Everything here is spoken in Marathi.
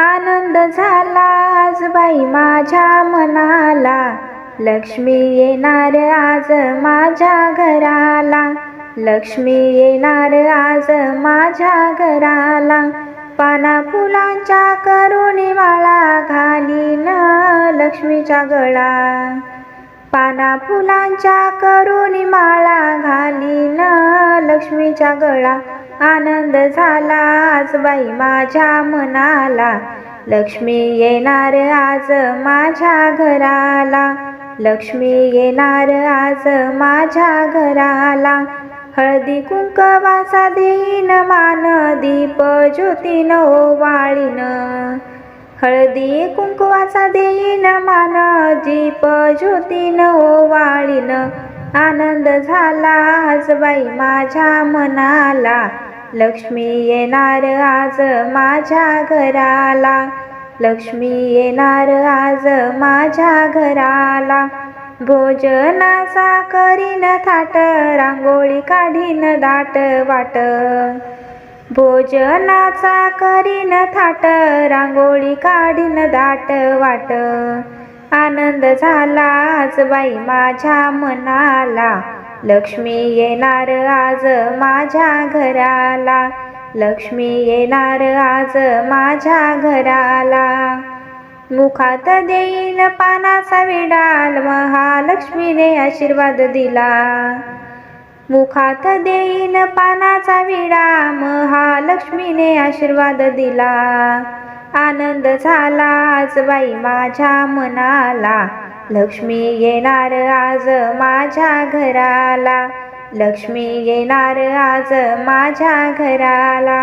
आनंद झाला. आज बाई माझ्या मनाला. लक्ष्मी येणार आज माझ्या घराला. लक्ष्मी येणार आज माझ्या घराला. पाना फुलांच्या करुणी माळा घालीन लक्ष्मीच्या गळा. पाना फुलांच्या करुणी माळा घालीन लक्ष्मीच्या गळा. आनंद झाला आज बाई माझ्या मनाला. लक्ष्मी येणार आज माझ्या घराला. लक्ष्मी येणार आज माझ्या घराला. हळदी कुंकवाचा देईन मान दीप ज्योतीन ओवाळीन हळदी कुंकवाचा देईन मान दीप ज्योतीन ओवाळीन आनंद झाला आज बाई माझ्या मनाला. लक्ष्मी येणार आज माझ्या घराला. लक्ष्मी येणार आज माझ्या घराला. भोजनाचा करीन थाट रांगोळी काढीन दाट वाट. भोजनाचा करीन थाट रांगोळी काढीन दाट वाट. आनंद झाला आज बाई माझ्या मनाला. लक्ष्मी येणार आज माझ्या घराला. लक्ष्मी येणार आज माझ्या घराला. मुखात देईन पानाचा विडाल महालक्ष्मीने आशीर्वाद दिला. मुखात देईन पानाचा विडा महालक्ष्मीने आशीर्वाद दिला. आनंद झाला आज बाई माझ्या मनाला. लक्ष्मी येणार आज माझ्या घराला. लक्ष्मी येणार आज माझ्या घराला.